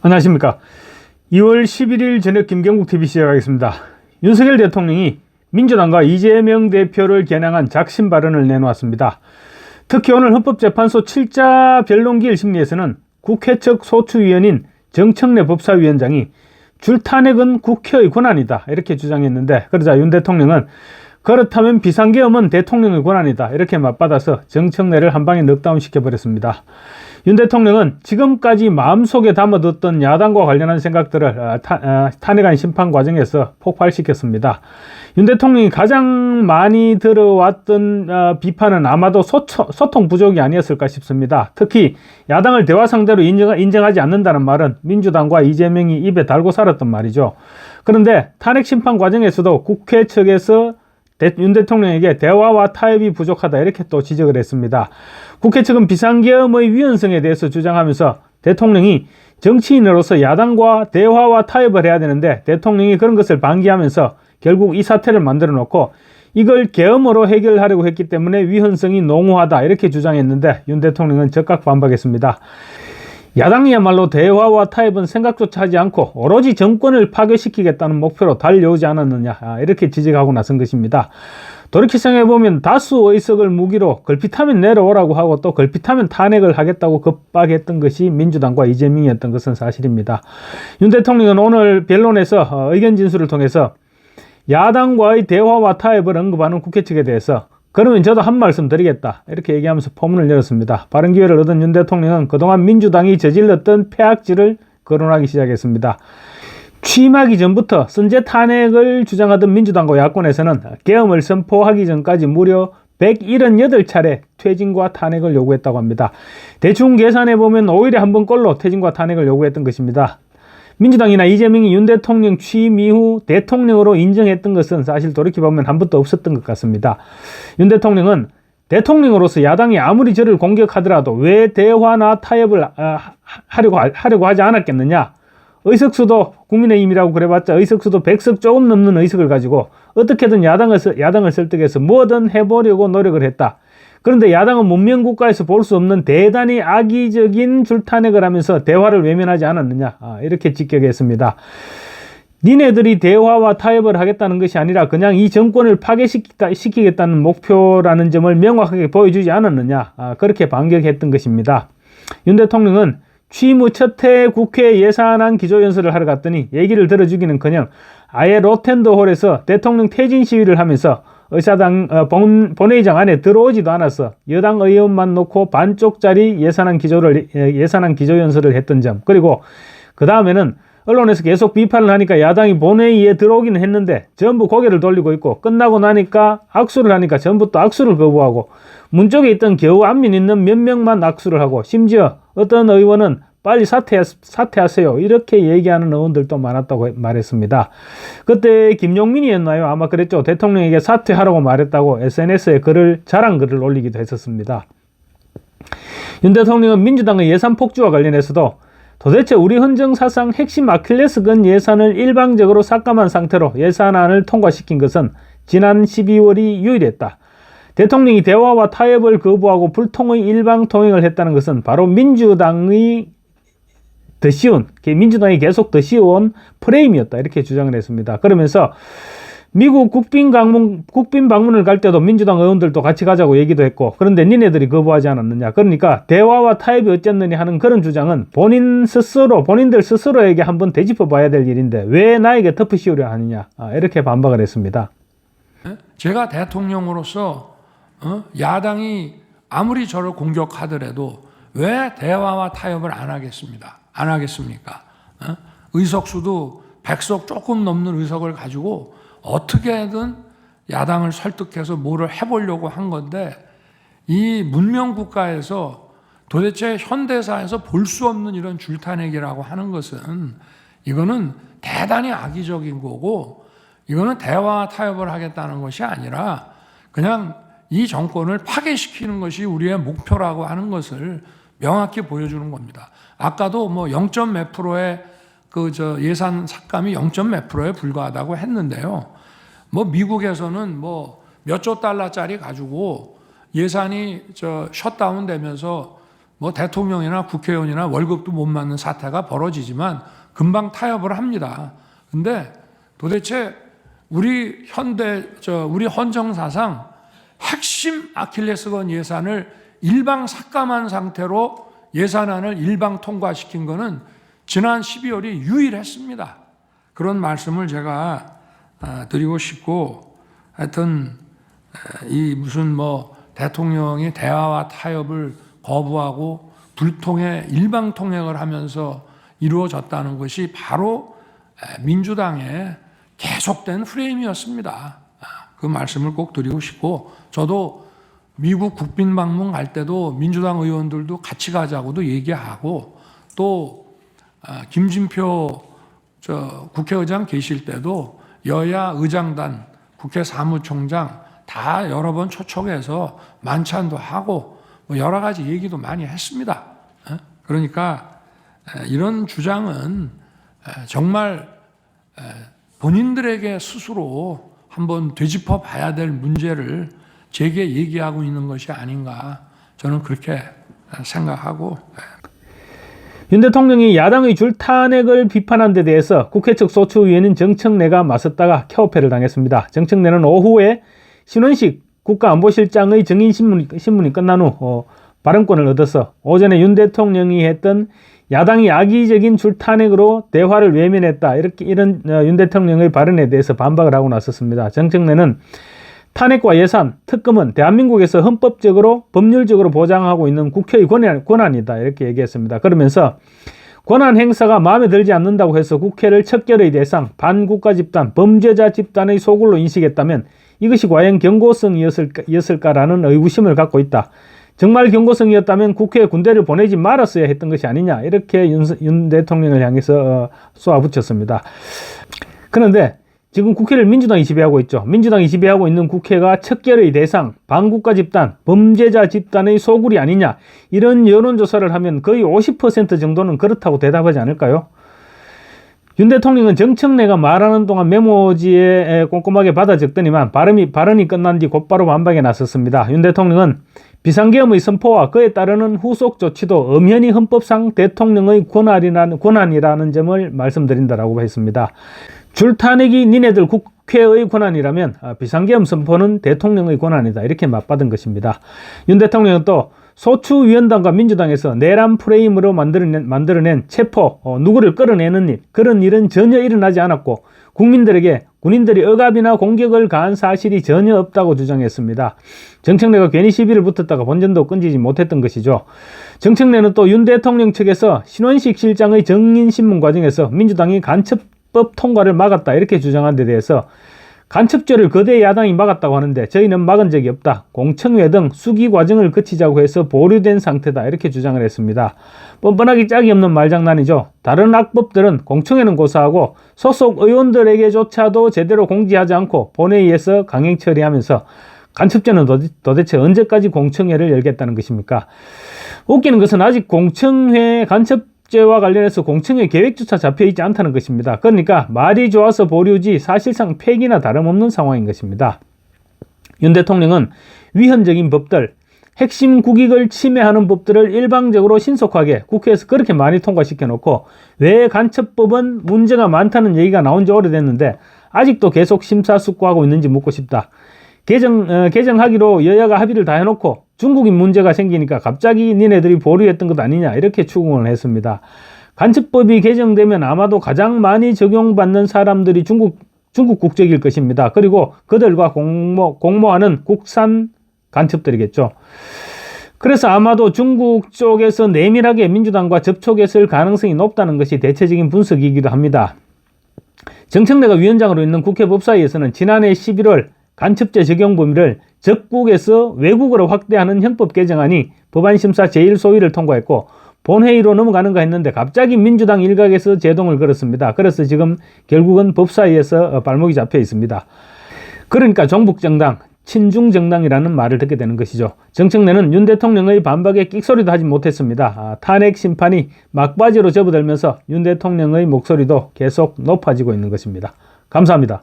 안녕하십니까. 2월 11일 저녁 김경국 TV 시작하겠습니다. 윤석열 대통령이 민주당과 이재명 대표를 겨냥한 작심 발언을 내놓았습니다. 특히 오늘 헌법재판소 7자 변론기일 심리에서는 국회 측 소추위원인 정청래 법사위원장이 줄탄핵은 국회의 권한이다 이렇게 주장했는데 그러자 윤 대통령은 그렇다면 비상계엄은 대통령의 권한이다 이렇게 맞받아서 정청래를 한 방에 넉다운 시켜버렸습니다. 윤 대통령은 지금까지 마음속에 담아뒀던 야당과 관련한 생각들을 아, 타- 아, 탄핵안 심판 과정에서 폭발시켰습니다. 윤 대통령이 가장 많이 들어왔던 어, 비판은 아마도 소통 부족이 아니었을까 싶습니다. 특히 야당을 대화 상대로 인정, 인정하지 않는다는 말은 민주당과 이재명이 입에 달고 살았던 말이죠. 그런데 탄핵 심판 과정에서도 국회 측에서 대- 윤 대통령에게 대화와 타협이 부족하다 이렇게 또 지적을 했습니다. 국회 측은 비상계엄의 위헌성에 대해서 주장하면서 대통령이 정치인으로서 야당과 대화와 타협을 해야 되는데 대통령이 그런 것을 방기하면서 결국 이 사태를 만들어 놓고 이걸 계엄으로 해결하려고 했기 때문에 위헌성이 농후하다 이렇게 주장했는데 윤 대통령은 적극 반박했습니다. 야당이야말로 대화와 타협은 생각조차 하지 않고 오로지 정권을 파괴시키겠다는 목표로 달려오지 않았느냐 아, 이렇게 지적하고 나선 것입니다. 돌이켜 생각해보면 다수 의석을 무기로 걸핏하면 내려오라고 하고 또 걸핏하면 탄핵을 하겠다고 급박했던 것이 민주당과 이재명이었던 것은 사실입니다. 윤 대통령은 오늘 변론에서 어, 의견 진술을 통해서 야당과의 대화와 타협을 언급하는 국회 측에 대해서 그러면 저도 한 말씀 드리겠다. 이렇게 얘기하면서 포문을 열었습니다. 바른 기회를 얻은 윤 대통령은 그동안 민주당이 저질렀던 폐악질을 거론하기 시작했습니다. 취임하기 전부터 선제 탄핵을 주장하던 민주당과 야권에서는 계엄을 선포하기 전까지 무려 178차례 퇴진과 탄핵을 요구했다고 합니다. 대충 계산해 보면 오일에 한 번꼴로 퇴진과 탄핵을 요구했던 것입니다. 민주당이나 이재명이 윤 대통령 취임 이후 대통령으로 인정했던 것은 사실 돌이켜보면 한 번도 없었던 것 같습니다. 윤 대통령은 대통령으로서 야당이 아무리 저를 공격하더라도 왜 대화나 타협을 아, 하려고, 하려고 하지 않았겠느냐? 의석수도 국민의힘이라고 그래봤자 의석수도 100석 조금 넘는 의석을 가지고 어떻게든 야당을, 서- 야당을 설득해서 뭐든 해보려고 노력을 했다. 그런데 야당은 문명국가에서 볼 수 없는 대단히 악의적인 줄탄핵을 하면서 대화를 외면하지 않았느냐. 아, 이렇게 직격했습니다. 니네들이 대화와 타협을 하겠다는 것이 아니라 그냥 이 정권을 파괴시키겠다는 목표라는 점을 명확하게 보여주지 않았느냐. 아, 그렇게 반격했던 것입니다. 윤 대통령은 취임 후 첫 해 국회 예산안 기조연설을 하러 갔더니 얘기를 들어주기는 커녕 아예 로텐더 홀에서 대통령 퇴진 시위를 하면서 의사당 어, 본, 본회의장 안에 들어오지도 않았어 여당 의원만 놓고 반쪽짜리 예산안 기조를 예, 예산안 기조 연설을 했던 점. 그리고 그 다음에는 언론에서 계속 비판을 하니까 야당이 본회의에 들어오기는 했는데 전부 고개를 돌리고 있고 끝나고 나니까 악수를 하니까 전부 또 악수를 거부하고 문 쪽에 있던 겨우 안면 있는 몇 명만 악수를 하고 심지어 어떤 의원은 빨리 사퇴, 사퇴하세요. 이렇게 얘기하는 의원들도 많았다고 말했습니다. 그때 김용민이었나요? 아마 그랬죠. 대통령에게 사퇴하라고 말했다고 SNS에 글을, 자랑 글을 올리기도 했었습니다. 윤 대통령은 민주당의 예산 폭주와 관련해서도 도대체 우리 헌정 사상 핵심 아킬레스건 예산을 일방적으로 삭감한 상태로 예산안을 통과시킨 것은 지난 12월이 유일했다. 대통령이 대화와 타협을 거부하고 불통의 일방 통행을 했다는 것은 바로 민주당의 더 쉬운, 민주당이 계속 더 쉬운 프레임이었다. 이렇게 주장을 했습니다. 그러면서 미국 국빈 방문, 국빈 방문을 갈 때도 민주당 의원들도 같이 가자고 얘기도 했고, 그런데 니네들이 거부하지 않았느냐. 그러니까 대화와 타협이 어쨌느냐 하는 그런 주장은 본인 스스로, 본인들 스스로에게 한번 되짚어 봐야 될 일인데, 왜 나에게 씌우려 하느냐. 아, 이렇게 반박을 했습니다. 제가 대통령으로서 어? 야당이 아무리 저를 공격하더라도 왜 대화와 타협을 안 하겠습니다. 안 하겠습니까? 어? 의석수도 100석 조금 넘는 의석을 가지고 어떻게든 야당을 설득해서 뭐를 해보려고 한 건데 이 문명 국가에서 도대체 현대사에서 볼 수 없는 이런 줄탄핵이라고 하는 것은 이거는 대단히 악의적인 거고 이거는 대화 타협을 하겠다는 것이 아니라 그냥 이 정권을 파괴시키는 것이 우리의 목표라고 하는 것을 명확히 보여주는 겁니다. 아까도 뭐 0. 몇 프로의 그 저 예산 삭감이 0. 몇 프로에 불과하다고 했는데요. 뭐 미국에서는 뭐 몇 조 달러짜리 가지고 예산이 저 셧다운 되면서 뭐 대통령이나 국회의원이나 월급도 못 받는 사태가 벌어지지만 금방 타협을 합니다. 근데 도대체 우리 현대 저 우리 헌정사상 핵심 아킬레스건 예산을 일방 삭감한 상태로 예산안을 일방 통과시킨 거는 지난 12월이 유일했습니다. 그런 말씀을 제가 아, 드리고 싶고 하여튼 에, 이 무슨 뭐 대통령이 대화와 타협을 거부하고 불통해 일방 통행을 하면서 이루어졌다는 것이 바로 에, 민주당의 계속된 프레임이었습니다. 아, 그 말씀을 꼭 드리고 싶고 저도 미국 국빈 방문 갈 때도 민주당 의원들도 같이 가자고도 얘기하고 또 아, 김진표 저 국회의장 계실 때도 여야 의장단, 국회 사무총장 다 여러 번 초청해서 만찬도 하고 뭐 여러 가지 얘기도 많이 했습니다. 어? 그러니까 에, 이런 주장은 에, 정말 에, 본인들에게 스스로 한번 되짚어 봐야 될 문제를 제게 얘기하고 있는 것이 아닌가 저는 그렇게 생각하고 윤 대통령이 야당의 줄 탄핵을 비판한 데 대해서 국회 측 소추위원인 정청래가 맞섰다가 켜오패를 당했습니다. 정청래는 오후에 신원식 국가안보실장의 증인 신문이, 끝난 후 어, 발언권을 얻어서 오전에 윤 대통령이 했던 야당이 악의적인 줄 탄핵으로 대화를 외면했다 이렇게 이런 어, 윤 대통령의 발언에 대해서 반박을 하고 나섰습니다. 정청래는 탄핵과 예산, 특검은 대한민국에서 헌법적으로 법률적으로 보장하고 있는 국회의 권한, 권한 이다 이렇게 얘기했습니다. 그러면서 권한 행사가 마음에 들지 않는다고 해서 국회를 척결의 대상, 반국가 집단, 범죄자 집단의 소굴로 인식했다면 이것이 과연 경고성이었을까, 라는 의구심을 갖고 있다. 정말 경고성이었다면 국회에 군대를 보내지 말았어야 했던 것이 아니냐 이렇게 윤, 윤 대통령을 향해서 어, 쏘아붙였습니다. 그런데 지금 국회를 민주당이 지배하고 있죠. 민주당이 지배하고 있는 국회가 척결의 대상, 반국가 집단, 범죄자 집단의 소굴이 아니냐 이런 여론조사를 하면 거의 50% 정도는 그렇다고 대답하지 않을까요? 윤 대통령은 정청래가 말하는 동안 메모지에 꼼꼼하게 받아 적더니만 발음이, 발언이 끝난 뒤 곧바로 반박에 나섰습니다. 윤 대통령은 비상계엄의 선포와 그에 따르는 후속 조치도 엄연히 헌법상 대통령의 권한이라는, 권한이라는 점을 말씀드린다라고 했습니다. 줄탄핵이 니네들 국회의 권한이라면 아, 비상계엄 선포는 대통령의 권한이다 이렇게 맞받은 것입니다. 윤 대통령은 또 소추위원단과 민주당에서 내란 프레임으로 만들어낸, 만들어낸 체포, 어, 누구를 끌어내는 일, 그런 일은 전혀 일어나지 않았고 국민들에게 군인들이 억압이나 공격을 가한 사실이 전혀 없다고 주장했습니다. 정청래가 괜히 시비를 붙었다가 본전도 끊지지 못했던 것이죠. 정청래는 또 윤 대통령 측에서 신원식 실장의 정인신문 과정에서 민주당이 간첩 법 통과를 막았다 이렇게 주장한 데 대해서 간첩죄를 거대 야당이 막았다고 하는데 저희는 막은 적이 없다. 공청회 등 수기 과정을 거치자고 해서 보류된 상태다. 이렇게 주장을 했습니다. 뻔뻔하기 짝이 없는 말장난이죠. 다른 악법들은 공청회는 고사하고 소속 의원들에게조차도 제대로 공지하지 않고 본회의에서 강행 처리하면서 간첩죄는 도대체 언제까지 공청회를 열겠다는 것입니까? 웃기는 것은 아직 공청회 간첩 제와 관련해서 공청회 계획조차 잡혀 있지 않다는 것입니다. 그러니까 말이 좋아서 보류지 사실상 폐기나 다름없는 상황인 것입니다. 윤 대통령은 위헌적인 법들, 핵심 국익을 침해하는 법들을 일방적으로 신속하게 국회에서 그렇게 많이 통과시켜 놓고 왜 간첩법은 문제가 많다는 얘기가 나온 지 오래됐는데 아직도 계속 심사숙고하고 있는지 묻고 싶다. 개정, 어, 개정하기로 여야가 합의를 다 해놓고 중국인 문제가 생기니까 갑자기 니네들이 보류했던 것 아니냐 이렇게 추궁을 했습니다. 간첩법이 개정되면 아마도 가장 많이 적용받는 사람들이 중국 중국 국적일 것입니다. 그리고 그들과 공모 공모하는 국산 간첩들이겠죠. 그래서 아마도 중국 쪽에서 내밀하게 민주당과 접촉했을 가능성이 높다는 것이 대체적인 분석이기도 합니다. 정청래가 위원장으로 있는 국회 법사위에서는 지난해 11월 간첩죄 적용 범위를 적국에서 외국으로 확대하는 형법 개정안이 법안심사 제1소위를 통과했고 본회의로 넘어가는가 했는데 갑자기 민주당 일각에서 제동을 걸었습니다. 그래서 지금 결국은 법사위에서 발목이 잡혀 있습니다. 그러니까 종북정당, 친중정당이라는 말을 듣게 되는 것이죠. 정청래는 윤 대통령의 반박에 끽소리도 하지 못했습니다. 아, 탄핵 심판이 막바지로 접어들면서 윤 대통령의 목소리도 계속 높아지고 있는 것입니다. 감사합니다.